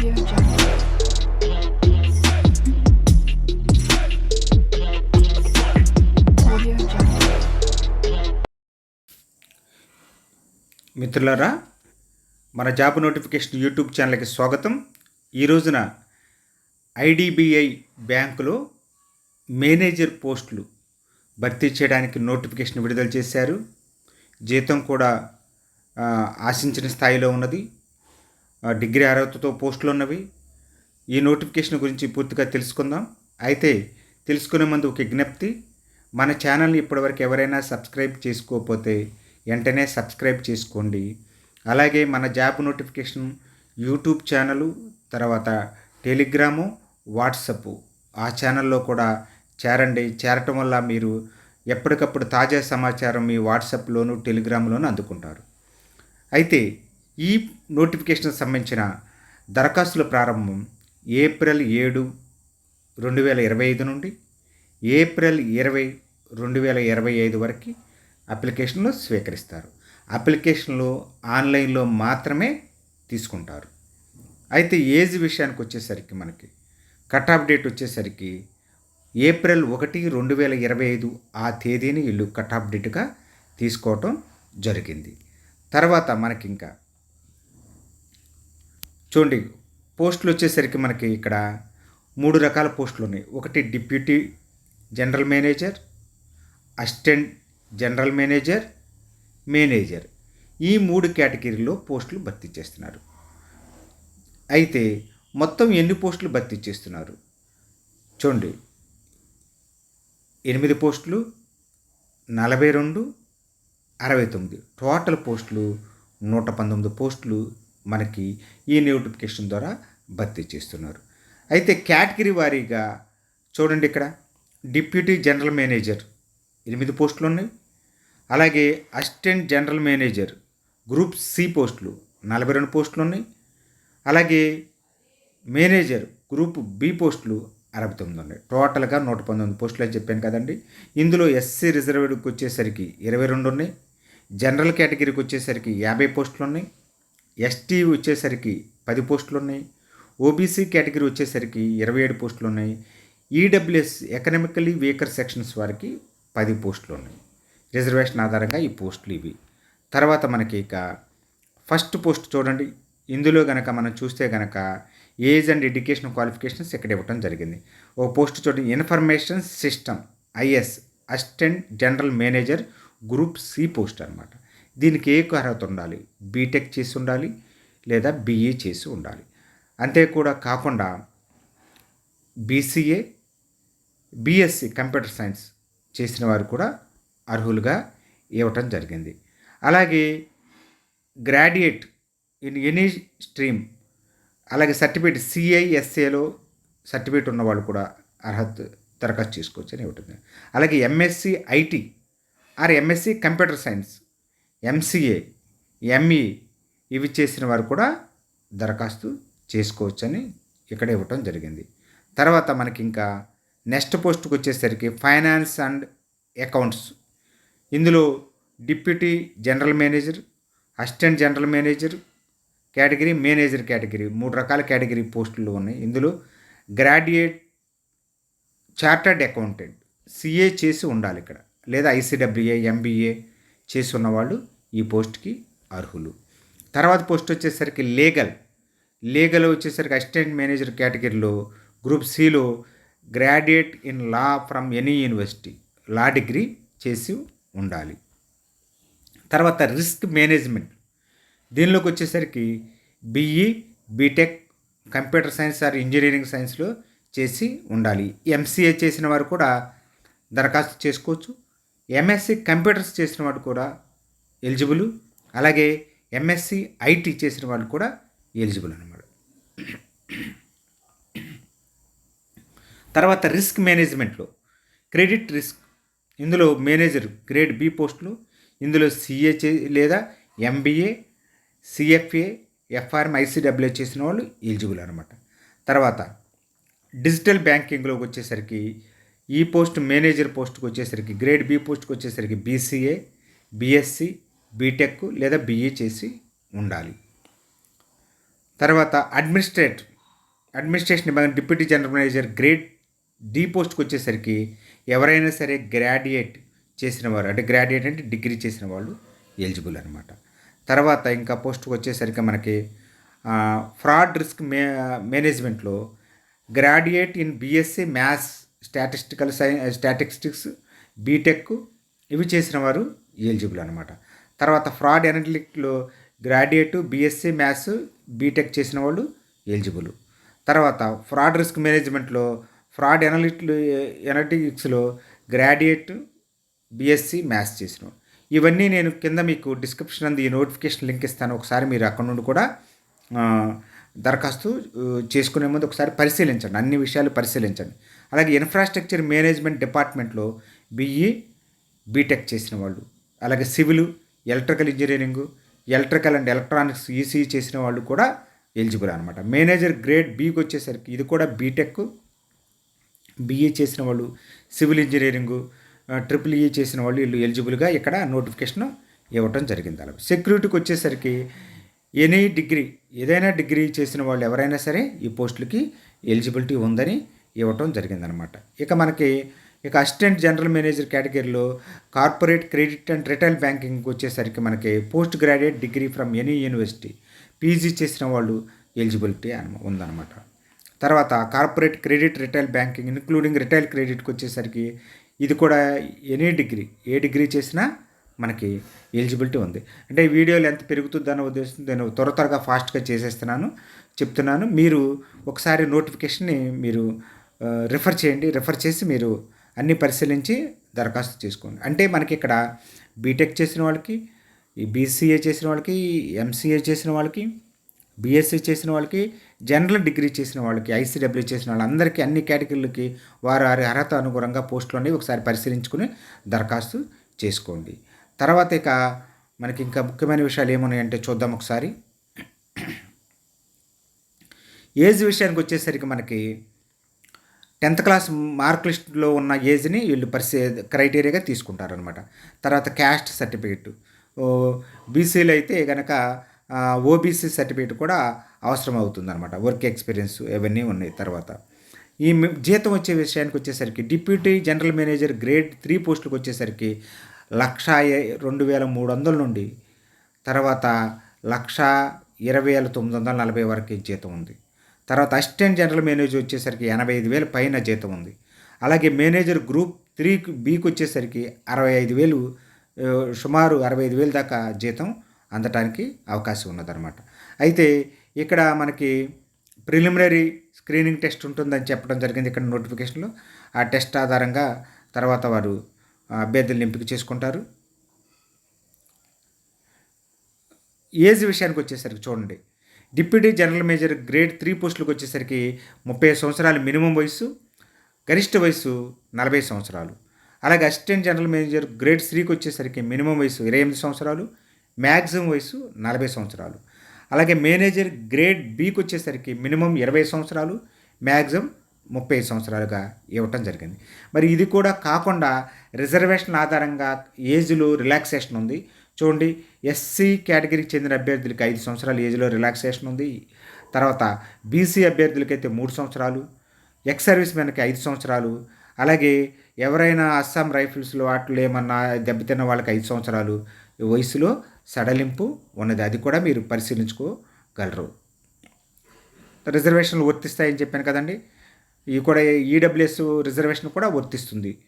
మిత్రులారా మన job notification YouTube ఛానల్కి స్వాగతం. ఈ రోజున ఐడిబిఐ బ్యాంకులో మేనేజర్ పోస్టులు భర్తీ చేయడానికి నోటిఫికేషన్ విడుదల చేశారు. జీతం కూడా ఆశించిన స్థాయిలో ఉన్నది. డిగ్రీ అర్హతతో పోస్టులు ఉన్నవి. ఈ నోటిఫికేషన్ గురించి పూర్తిగా తెలుసుకుందాం. అయితే తెలుసుకునే ముందు ఒక విజ్ఞప్తి. మన ఛానల్ని ఇప్పటివరకు ఎవరైనా సబ్స్క్రైబ్ చేసుకోకపోతే వెంటనే సబ్స్క్రైబ్ చేసుకోండి. అలాగే మన జాబ్ నోటిఫికేషన్ యూట్యూబ్ ఛానలు తర్వాత టెలిగ్రాము వాట్సప్ ఆ ఛానల్లో కూడా చేరండి. చేరటం వల్ల మీరు ఎప్పటికప్పుడు తాజా సమాచారం మీ వాట్సాప్లోను టెలిగ్రామ్లోను అందుకుంటారు. అయితే ఈ నోటిఫికేషన్ సంబంధించిన దరఖాస్తుల ప్రారంభం ఏప్రిల్ ఏడు రెండు వేల ఇరవై ఐదు నుండి ఏప్రిల్ ఇరవై రెండు వేల ఇరవై ఐదు వరకు అప్లికేషన్లు స్వీకరిస్తారు. అప్లికేషన్లు ఆన్లైన్లో మాత్రమే తీసుకుంటారు. అయితే ఏజ్ విషయానికి వచ్చేసరికి మనకి కట్ ఆఫ్ డేట్ వచ్చేసరికి ఏప్రిల్ ఒకటి రెండు వేల ఇరవై ఐదు ఆ తేదీని వీళ్ళు కట్ ఆఫ్ డేట్గా తీసుకోవటం జరిగింది. తర్వాత మనకి ఇంకా చూడండి పోస్టులు వచ్చేసరికి మనకి ఇక్కడ మూడు రకాల పోస్టులు ఉన్నాయి. ఒకటి deputy general manager assistant general manager manager. ఈ మూడు కేటగిరీలో పోస్టులు భర్తీ చేస్తున్నారు. అయితే మొత్తం ఎన్ని పోస్టులు భర్తీ చేస్తున్నారు? చూడండి ఎనిమిది పోస్టులు నలభై రెండు అరవై తొమ్మిది. టోటల్ పోస్టులు నూట పంతొమ్మిది పోస్టులు మనకి ఈ నోటిఫికేషన్ ద్వారా భర్తీ చేస్తున్నారు. అయితే కేటగిరీ వారీగా చూడండి ఇక్కడ. డిప్యూటీ జనరల్ మేనేజర్ ఎనిమిది పోస్టులు ఉన్నాయి. అలాగే assistant general manager group C పోస్టులు నలభై రెండు పోస్టులు ఉన్నాయి. అలాగే మేనేజర్ గ్రూప్ బి పోస్టులు అరవై తొమ్మిది ఉన్నాయి. టోటల్గా నూట పంతొమ్మిది పోస్టులు అని చెప్పాను కదండి. ఇందులో ఎస్సీ రిజర్వేడ్కి వచ్చేసరికి ఇరవై రెండు ఉన్నాయి. జనరల్ కేటగిరీకి వచ్చేసరికి యాభై పోస్టులు ఉన్నాయి. ఎస్టీ వచ్చేసరికి పది పోస్టులు ఉన్నాయి ఓబీసీ కేటగిరీ వచ్చేసరికి ఇరవై ఏడు పోస్టులు ఉన్నాయి ఈడబ్ల్యూఎస్ ఎకనామికలీ వీకర్ సెక్షన్స్ వారికి పది పోస్టులు ఉన్నాయి రిజర్వేషన్ ఆధారంగా ఈ పోస్టులు ఇవి. తర్వాత మనకి ఇక ఫస్ట్ పోస్ట్ చూడండి. ఇందులో గనక మనం చూస్తే గనక ఏజ్ అండ్ ఎడ్యుకేషన్ క్వాలిఫికేషన్స్ ఇక్కడ ఇవ్వటం జరిగింది. ఓ పోస్ట్ చూడండి. Information system IS assistant general manager group C post అనమాట దీనికి ఏ అర్హత ఉండాలి? బీటెక్ చేసి ఉండాలి లేదా బిఏ చేసి ఉండాలి? అంతే కూడా కాకుండా బీసీఏ బీఎస్సీ కంప్యూటర్ సైన్స్ చేసిన వారు కూడా అర్హులుగా ఇవ్వటం జరిగింది. అలాగే గ్రాడ్యుయేట్ ఇన్ ఎనీ స్ట్రీమ్ అలాగే సర్టిఫికేట్ సిఐఎస్ఏలో సర్టిఫికేట్ ఉన్నవాళ్ళు కూడా అర్హత దరఖాస్తు చేసుకోవచ్చు అని ఇవ్వటం అలాగే MSc IT or MSc computer science MCA ME ఇవి చేసిన వారు కూడా దరఖాస్తు చేసుకోవచ్చని ఇక్కడ ఇవ్వటం జరిగింది. తర్వాత మనకి ఇంకా నెక్స్ట్ పోస్ట్కి వచ్చేసరికి ఫైనాన్స్ అండ్ అకౌంట్స్. ఇందులో deputy general manager assistant general manager category manager category మూడు రకాల కేటగిరీ పోస్టులు ఉన్నాయి. ఇందులో గ్రాడ్యుయేట్ చార్టర్డ్ అకౌంటెంట్ సిఏ చేసి ఉండాలి ఇక్కడ. లేదా ఐసీడబ్ల్యూఏ ఎంబీఏ చేసి ఉన్నవాళ్ళు ఈ పోస్ట్కి అర్హులు. తర్వాత పోస్ట్ వచ్చేసరికి లీగల్. లీగల్ వచ్చేసరికి అసిస్టెంట్ మేనేజర్ కేటగిరీలో గ్రూప్ సిలో graduate in law from any university. Law degree చేసి ఉండాలి. తర్వాత రిస్క్ మేనేజ్మెంట్. దీనిలోకి వచ్చేసరికి BE BTech computer science or engineering సైన్స్లో చేసి ఉండాలి. ఎంసీఏ చేసిన వారు కూడా దరఖాస్తు చేసుకోవచ్చు. ఎంఎస్సి కంప్యూటర్స్ చేసిన వాడు కూడా ఎలిజిబుల్ అలాగే ఎంఎస్సి ఐటీ చేసిన వాళ్ళు కూడా ఎలిజిబుల్ అనమాట తర్వాత రిస్క్ మేనేజ్మెంట్లో క్రెడిట్ రిస్క్. ఇందులో మేనేజర్ గ్రేడ్ బి పోస్టులు ఇందులో సిఏ చే లేదా ఎంబీఏ సిఎఫ్ఏ ఎఫ్ఆర్ఎం ఐసీడబ్ల్యూ చేసిన వాళ్ళు ఎలిజిబుల్ అనమాట తర్వాత డిజిటల్ బ్యాంకింగ్లోకి వచ్చేసరికి ఈ పోస్ట్ మేనేజర్ పోస్ట్కి వచ్చేసరికి గ్రేడ్ బి పోస్ట్కి వచ్చేసరికి బీసీఏ బీఎస్సీ బీటెక్ లేదా బీఈ చేసి ఉండాలి. తర్వాత administrate administration department deputy general manager grade D పోస్ట్కి వచ్చేసరికి ఎవరైనా సరే గ్రాడ్యుయేట్ చేసిన వారు అంటే గ్రాడ్యుయేట్ అంటే డిగ్రీ చేసిన వాళ్ళు ఎలిజిబుల్ అనమాట తర్వాత ఇంకా పోస్ట్కి వచ్చేసరికి మనకి ఫ్రాడ్ రిస్క్ మే మేనేజ్మెంట్లో graduate in BSc maths statistical Sye statistics BTech ఇవి చేసిన వారు ఎలిజిబుల్ అనమాట తర్వాత ఫ్రాడ్ అనలిటిక్లో గ్రాడ్యుయేట్ బీఎస్సీ మ్యాథ్స్ బీటెక్ చేసిన వాళ్ళు ఎలిజిబుల్. తర్వాత ఫ్రాడ్ రిస్క్ మేనేజ్మెంట్లో ఫ్రాడ్ ఎనలిట్ ఎనలిటిక్స్లో గ్రాడ్యుయేట్ బీఎస్సీ మ్యాథ్స్ చేసిన ఇవన్నీ నేను కింద మీకు డిస్క్రిప్షన్ అంది ఈ నోటిఫికేషన్ లింక్ ఇస్తాను. ఒకసారి మీరు అక్కడ నుండి కూడా దరఖాస్తు చేసుకునే ముందు ఒకసారి పరిశీలించండి. అన్ని విషయాలు పరిశీలించండి. అలాగే ఇన్ఫ్రాస్ట్రక్చర్ మేనేజ్మెంట్ డిపార్ట్మెంట్లో బీఈ బీటెక్ చేసిన వాళ్ళు. అలాగే civil electrical engineering electrical and electronics EC చేసిన వాళ్ళు కూడా ఎలిజిబుల్ అనమాట మేనేజర్ గ్రేడ్ బీకి వచ్చేసరికి ఇది కూడా బీటెక్ బీఈ చేసిన వాళ్ళు civil engineering triple E e చేసిన వాళ్ళు వీళ్ళు ఎలిజిబుల్గా ఇక్కడ నోటిఫికేషన్ ఇవ్వటం జరిగింది అలా సెక్యూరిటీకి వచ్చేసరికి ఎనీ డిగ్రీ ఏదైనా డిగ్రీ చేసిన వాళ్ళు ఎవరైనా సరే ఈ పోస్టులకి ఎలిజిబిలిటీ ఉందని ఇవ్వటం జరిగిందనమాట. ఇక మనకి ఇక అసిస్టెంట్ జనరల్ మేనేజర్ కేటగిరీలో corporate credit and retail banking వచ్చేసరికి మనకి post graduate degree from any university PG చేసిన వాళ్ళు ఎలిజిబిలిటీ అని ఉందన్నమాట తర్వాత corporate credit retail banking including retail క్రెడిట్కి వచ్చేసరికి ఇది కూడా ఎనీ డిగ్రీ ఏ డిగ్రీ చేసినా మనకి ఎలిజిబిలిటీ ఉంది. అంటే వీడియోలు ఎంత పెరుగుతుందన్న ఉద్దేశం నేను త్వర త్వరగా ఫాస్ట్గా చేసేస్తున్నాను చెప్తున్నాను. మీరు ఒకసారి నోటిఫికేషన్ని మీరు రిఫర్ చేయండి. రిఫర్ చేసి మీరు అన్ని పరిశీలించి దరఖాస్తు చేసుకోండి. అంటే మనకి ఇక్కడ బీటెక్ చేసిన వాళ్ళకి ఈ బీసీఏ చేసిన వాళ్ళకి ఎంసీఏ చేసిన వాళ్ళకి బీఎస్సీ చేసిన వాళ్ళకి జనరల్ డిగ్రీ చేసిన వాళ్ళకి ఐసీడబ్ల్యూ చేసిన వాళ్ళందరికీ అన్ని కేటగిరీలకి వారి వారి అర్హత అనుగుణంగా పోస్టులు అనేవి ఒకసారి పరిశీలించుకుని దరఖాస్తు చేసుకోండి. తర్వాత ఇక మనకి ఇంకా ముఖ్యమైన విషయాలు ఏమున్నాయంటే చూద్దాం ఒకసారి. ఏజ్ విషయానికి వచ్చేసరికి మనకి టెన్త్ క్లాస్ మార్క్ లిస్ట్లో ఉన్న ఏజ్ని వీళ్ళు పరిశీ క్రైటీరియాగా తీసుకుంటారనమాట తర్వాత క్యాస్ట్ సర్టిఫికెట్. బీసీలు అయితే కనుక ఓబీసీ సర్టిఫికేట్ కూడా అవసరం అవుతుందన్నమాట వర్క్ ఎక్స్పీరియన్స్ ఇవన్నీ ఉన్నాయి తర్వాత. ఈ జీతం వచ్చే విషయానికి వచ్చేసరికి deputy general manager grade three పోస్టులకు వచ్చేసరికి లక్ష రెండు వేల మూడు వందల నుండి తర్వాత లక్ష ఇరవై వేల తొమ్మిది వందల నలభై వరకు జీతం ఉంది. తర్వాత అసిస్టెంట్ జనరల్ మేనేజర్ వచ్చేసరికి ఎనభై ఐదు వేలు పైన జీతం ఉంది. అలాగే మేనేజర్ గ్రూప్ త్రీ బీకి వచ్చేసరికి అరవై ఐదు వేలు సుమారు అరవై ఐదు వేలు దాకా జీతం అందటానికి అవకాశం ఉన్నదన్నమాట. అయితే ఇక్కడ మనకి ప్రిలిమినరీ స్క్రీనింగ్ టెస్ట్ ఉంటుందని చెప్పడం జరిగింది ఇక్కడ నోటిఫికేషన్లో. ఆ టెస్ట్ ఆధారంగా తర్వాత వారు అభ్యర్థులను ఎంపిక చేసుకుంటారు. ఏజ్ విషయానికి వచ్చేసరికి చూడండి. Deputy general manager grade three పోస్టులకు వచ్చేసరికి ముప్పై సంవత్సరాలు మినిమం వయసు గరిష్ట వయసు నలభై సంవత్సరాలు. అలాగే అసిస్టెంట్ జనరల్ మేనేజర్ గ్రేడ్ త్రీకి వచ్చేసరికి మినిమం వయసు ఇరవై ఎనిమిది సంవత్సరాలు మ్యాక్సిమం వయసు నలభై సంవత్సరాలు. అలాగే మేనేజర్ గ్రేడ్ బీకి వచ్చేసరికి మినిమం ఇరవై సంవత్సరాలు మ్యాక్సిమం ముప్పై సంవత్సరాలుగా ఇవ్వటం జరిగింది. మరి ఇది కూడా కాకుండా రిజర్వేషన్ ఆధారంగా ఏజ్లో రిలాక్సేషన్ ఉంది. చూడండి ఎస్సీ కేటగిరీకి చెందిన అభ్యర్థులకి ఐదు సంవత్సరాల ఏజ్లో రిలాక్సేషన్ ఉంది. తర్వాత బీసీ అభ్యర్థులకైతే మూడు సంవత్సరాలు ఎక్స్ సర్వీస్ మెన్కి ఐదు సంవత్సరాలు అలాగే ఎవరైనా అస్సాం రైఫిల్స్లో వాటిలో ఏమన్నా దెబ్బతిన్న వాళ్ళకి ఐదు సంవత్సరాలు వయసులో సడలింపు ఉన్నది. అది కూడా మీరు పరిశీలించుకోగలరు. రిజర్వేషన్లు వర్తిస్తాయని చెప్పాను కదండి. ఇవి కూడా ఈడబ్ల్యూఎస్ రిజర్వేషన్ కూడా వర్తిస్తుంది.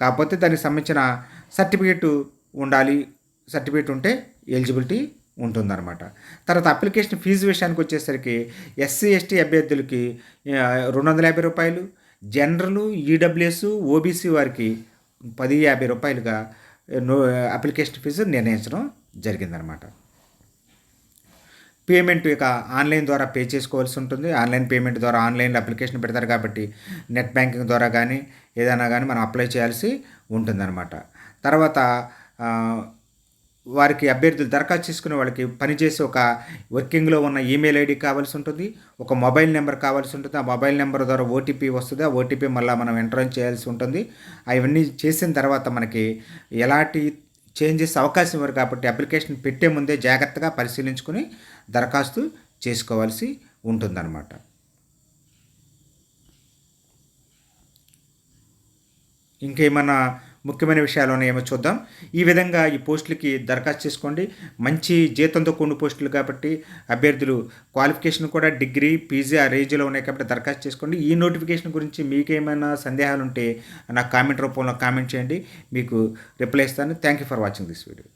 కాకపోతే దానికి సంబంధించిన సర్టిఫికేట్ ఉండాలి సర్టిఫికేట్ ఉంటే ఎలిజిబిలిటీ ఉంటుందన్నమాట. తర్వాత అప్లికేషన్ ఫీజు విషయానికి వచ్చేసరికి ఎస్సీ ఎస్టీ అభ్యర్థులకి రెండు వందల యాభై రూపాయలు జనరల్ ఈడబ్ల్యూఎస్ ఓబీసీ వారికి పది యాభై రూపాయలుగా నో అప్లికేషన్ ఫీజు నిర్ణయించడం జరిగిందనమాట పేమెంట్ ఇక ఆన్లైన్ ద్వారా పే చేసుకోవాల్సి ఉంటుంది. ఆన్లైన్ పేమెంట్ ద్వారా ఆన్లైన్లో అప్లికేషన్ పెడతారు కాబట్టి నెట్ బ్యాంకింగ్ ద్వారా కానీ ఏదైనా కానీ మనం అప్లై చేయాల్సి ఉంటుందన్నమాట. తర్వాత వారికి అభ్యర్థులు దరఖాస్తు చేసుకునే వాళ్ళకి పనిచేసే ఒక వర్కింగ్లో ఉన్న ఈమెయిల్ ఐడి కావాల్సి ఉంటుంది ఒక మొబైల్ నెంబర్ కావాల్సి ఉంటుంది. ఆ మొబైల్ నెంబర్ ద్వారా ఓటీపీ వస్తుంది. ఆ ఓటీపీ మళ్ళీ మనం ఎంటర్ చేయాల్సి ఉంటుంది. అవన్నీ చేసిన తర్వాత మనకి ఎలాంటి చేంజెస్ అవకాశం ఇవ్వరు కాబట్టి అప్లికేషన్ పెట్టే ముందే జాగ్రత్తగా పరిశీలించుకుని దరఖాస్తు చేసుకోవాల్సి ఉంటుందన్నమాట. ఇంకేమన్నా ముఖ్యమైన విషయాలు ఏమో చూద్దాం. ఈ విధంగా ఈ పోస్టులకి దరఖాస్తు చేసుకోండి. మంచి జీతంతో కూడిన పోస్టులు కాబట్టి అభ్యర్థులు క్వాలిఫికేషన్ కూడా డిగ్రీ పీజీ ఆ రేంజ్లో ఉన్నాయి కాబట్టి దరఖాస్తు చేసుకోండి. ఈ నోటిఫికేషన్ గురించి మీకేమైనా సందేహాలు ఉంటే నాకు కామెంట్ రూపంలో కామెంట్ చేయండి. మీకు రిప్లై ఇస్తాను. Thank you for watching this video.